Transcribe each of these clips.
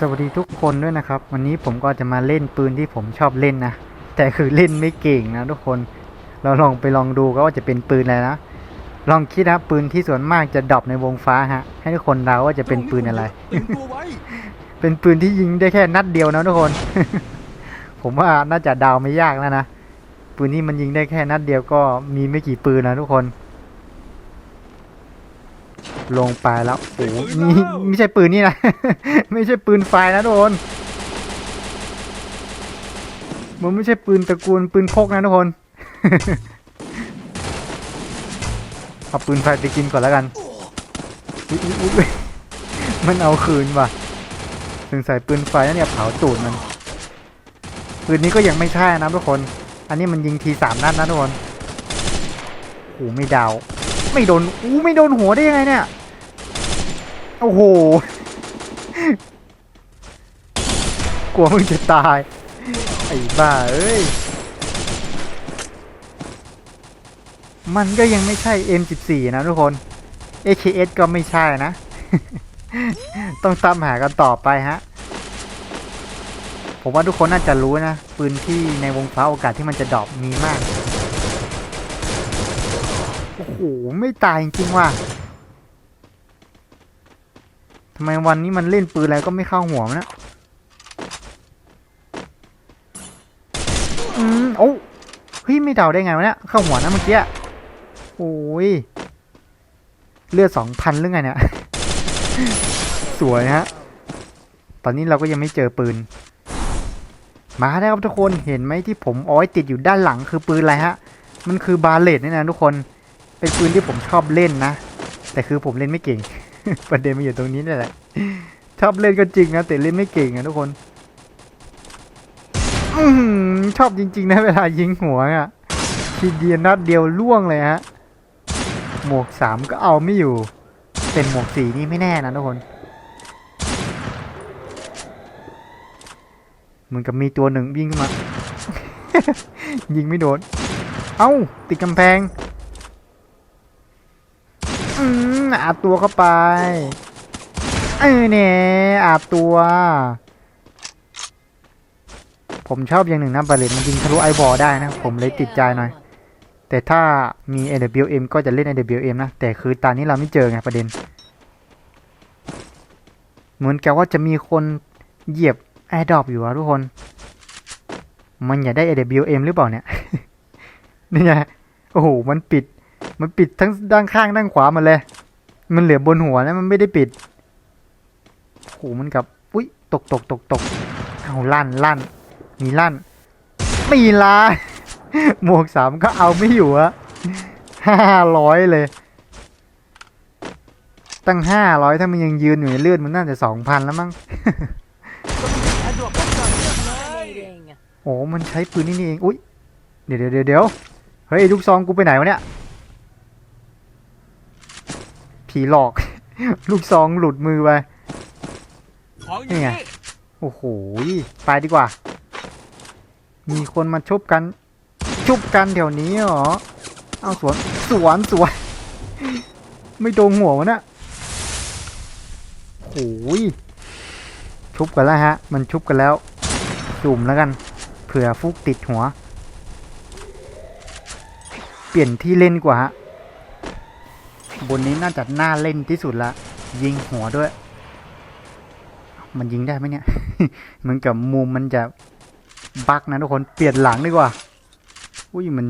สวัสดีทุกคนด้วยนะครับ วันนี้ผมก็จะมาเล่นปืนที่ผมชอบเล่นนะ แต่คือเล่นไม่เก่งนะทุกคน เราลองไปลองดูก็ว่าจะเป็นปืนอะไรนะ ลองคิดนะปืนที่ส่วนมากจะดรอปในวงฟ้าฮะ ให้ทุกคนเดาว่าจะเป็นปืนอะไร เป็นปืนที่ยิงได้แค่นัดเดียวนะทุกคน ผมว่าน่าจะเดาไม่ยากแล้วนะ ปืนที่มันยิงได้แค่นัดเดียวก็มีไม่กี่ปืนนะทุกคน ลงไปแล้วโอ้โหนี่ไม่ใช่ปืนนี่นะ ไม่ใช่ปืนไฟนะทุกคนมันไม่ใช่ปืนตระกูลปืนพกนะทุกคน เอาปืนไฟไปกินก่อนแล้วกันอุ๊ยอุ๊ยอุ๊ยมันเอาคืนว่ะถึงใส่ปืนไฟแล้วเนี่ยเผาตูดมัน ปืนนี้ก็ยังไม่ใช่นะทุกคน อันนี้มันยิงทีสามนัดนะทุกคนโอ้โหไม่ดาว ไม่โดนอู้ไม่โดนหัวได้ยังไงเนี่ย โอ้โห กลัวมึงจะตาย ไอ้บ้าเอ้ย มันก็ยังไม่ใช่ M14 นะทุกคน AKS ก็ไม่ใช่นะ ต้องตามหากันต่อไปฮะ ผมว่าทุกคนน่าจะรู้นะ ปืนที่ในวงฟ้าโอกาสที่มันจะดรอปมีมาก โอ้โห ไม่ตายจริงๆว่ะทำไมวันนี้มันเล่นปืนอะไรก็ไม่เข้าหัวมันนะอืมโอ้เฮ้ย ไม่เดาได้ไงวะเนี่ยเข้าหัวนะเมื่อกี้โอ้ย เลือดสองพันหรือไงเนี่ย สวยฮะ ตอนนี้เราก็ยังไม่เจอปืน มาแล้วครับทุกคน เห็นไหมที่ผมอาไว้ติดอยู่ด้านหลังคือปืนอะไรฮะ มันคือบาเลตนี่นะทุกคน เป็นปืนที่ผมชอบเล่นนะ แต่คือผมเล่นไม่เก่ง ประเด็นมันอยู่ตรงนี้นี่แหละ ชอบเล่นก็จริงนะแต่เล่นไม่เก่งนะทุกคนอชอบจริง ๆ นะเวลายิงหัวอะทีเดียวนัดเดียวล่วงเลยฮะ หมวกสามก็เอาไม่อยู่ เป็นหมวกสีนี่ไม่แน่นะทุกคนเหมือนกับมีตัวหนึ่งวิ่งขึ้นมา ยิงไม่โดน เอ้า ติดกำแพง อาบตัวเข้าไป เออเนี่ยอาบตัว ผมชอบอย่างหนึ่งนะบาเลตมันยิงทะลุไอบอลได้นะ ผมเลยติดใจหน่อย แต่ถ้ามี AWM ก็จะเล่น AWM นะ แต่คือตอนนี้เราไม่เจอไงประเด็น เหมือนกับว่าจะมีคนเหยียบแอร์ดรอปอยู่อะทุกคน มันอยากได้ AWM หรือเปล่าเนี่ย นี่ไง โอ้โห มันปิด มันปิดทั้งด้านข้างด้านขวามันเลย มันเหลือบนหัวนะมันไม่ได้ปิดโอ้โหมันกับอุ้ยตกตกตกตกเอาลั่นลั่นมีลั่นมีลาหมวกสามก็เอาไม่อยู่อะห้าร้อยเลย ตั้งห้าร้อยถ้ามันยังยืนอยู่ในเลือดมันน่าจะสองพันแล้วมั้งไอ้โอ้มันใช้ปืนนี่นี่เอง อุ้ยเดี๋ยวเดี๋ยวเดี๋ยวเดี๋ยวเฮ้ยลูกซองกูไปไหนวะเนี่ย ผีหลอก ลูกซองหลุดมือไป ของอยู่นี่ไง นี่โอ้โหไปดีกว่า มีคนมาชุบกัน ชุบกันแถวนี้เหรอ เอาสวน สวนสวน ไม่โดนหัววะเนี่ยโอ้โหชุบกันแล้วฮะ มันชุบกันแล้ว จุ่มแล้วกัน เผื่อฟุกติดหัว เปลี่ยนที่เล่นดีกว่าฮะ บนนี้น่าจะน่าเล่นที่สุดละ ยิงหัวด้วย มันยิงได้ไหมเนี่ย เหมือนกับมุมมันจะบักนะทุกคนเปลี่ยนหลังดีกว่า อุ้ยมัน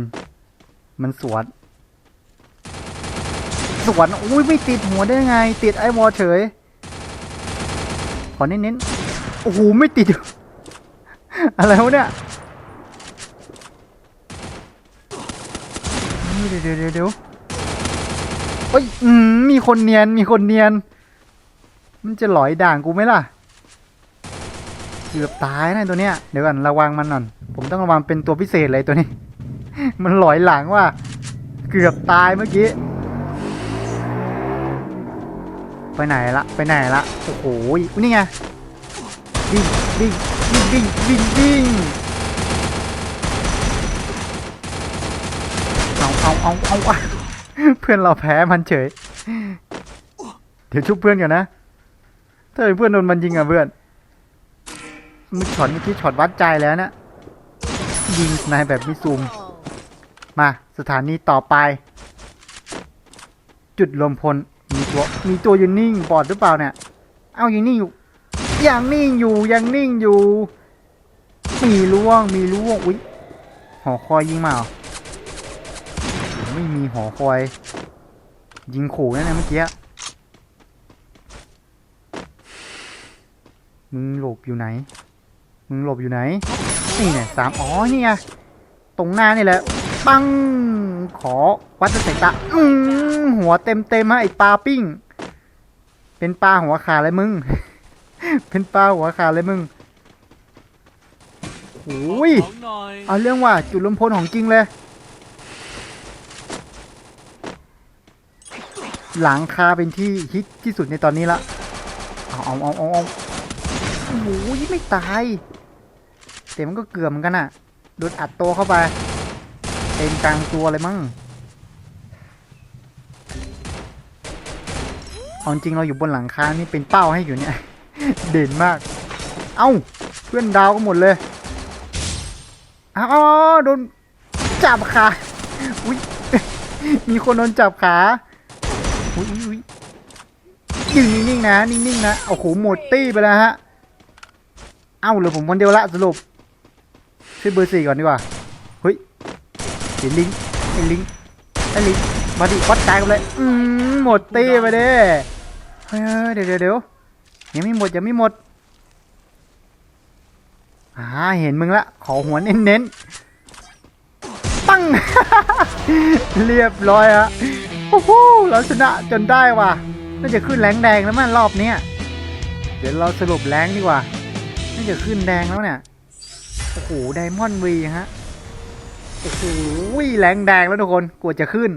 มันสวน สวนอุ้ยไม่ติดหัวได้ไง ติดไอ้วอลเฉย ขอเน้นๆ โอ้โหไม่ติด อะไรวะเนี่ยเดี๋ยวเดี๋ยวเดี๋ยว อ้ยอืมมีคนเนียนมีคนเนียน มันจะหลอยด่างกูไหมล่ะเกือบตายนะตัวเนี้ยเดี๋ยวก่อนระวังมันหน่อยผมต้องระวังเป็นตัวพิเศษเลยตัวนี้ มันหลอยหลังว่า เกือบตายเมื่อกี้ไปไหนละไปไหนละโอ้โหนี่ไงวิ่งวิ่งวิ่งวิ่งวิ่งวิ่งเอาเอาเอาเอา เพื่อนเราแพ้มันเฉย เดี๋ยวชุบเพื่อนก่อนนะ ถ้าเพื่อนโดนมันยิงอะเพื่อนมึงช็อตเมื่อกี้ช็อตวัดใจแล้วนะ ยิงนายแบบมิซูม มาสถานีต่อไป จุดรวมพล มีตัว มีตัวยืนนิ่งบอดหรือเปล่าเนี่ย เอ้ายังนิ่งอยู่ ยังนิ่งอยู่ ยังนิ่งอยู่ มีล่วง มีล่วง อุ๊ยหอคอยยิงมาเหรอ ไม่มีหอคอย ยิงขู่นั่นนะเมื่อกี้ มึงหลบอยู่ไหน มึงหลบอยู่ไหน นี่เนี่ยสามอ๋อ นี่ไง ตรงหน้านี่แหละ ปัง ขอวัดสายตาอืหัวเต็มเต็มๆฮะไอปลาปิ้ง เป็นปลาหัวขาดเลยมึง เป็นปลาหัวขาดเลยมึงโอ้ยของหน่อยเอาเรื่องว่าจุดลมพลของจริงเลย หลังคาเป็นที่ฮิตที่สุดในตอนนี้ละเอาเอาเอาเอาเอาโอ้โหไม่ตายแต่มันก็เกือบเหมือนกันอะโดนอัดตัวเข้าไปเต็มกลางตัวเลยมั้งเอาจริงเราอยู่บนหลังคานี่เป็นเป้าให้อยู่เนี่ย เด่นมาก เอ้าเพื่อนดาวก็หมดเลยอ้าวโดนจับขาอุ้ยมีคนโดนจับขา อุ้ยอุ้ยยืนนิ่งๆนะนิ่งๆนะโอ้โหหมดตี้ไปแล้วฮะเอ้าเหลือผมคนเดียวละสรุปช่วยเบอร์สี่ก่อนดีกว่าเฮ้ยเห็นลิงไอ้ลิงไอ้ลิงมาดิวัดใจกันเลยอืมหมดตี้ไปเด้เฮ้ยเดี๋ยวเดี๋ยวเดี๋ยวยังไม่หมดยังไม่หมดอ่าเห็นมึงละขอหัวเน้นๆปั้งเรียบร้อยฮะ โอ้โหเราชนะจนได้ว่ะน่าจะขึ้นแรงแดงแล้วมันรอบเนี้ยเดี๋ยวเราสรุปแรงดีกว่าน่าจะขึ้นแดงแล้วเนี่ยโอ้โหไดมอนด์วีฮะโอ้โหแรงแดงแล้วทุกคนกลัวจะขึ้น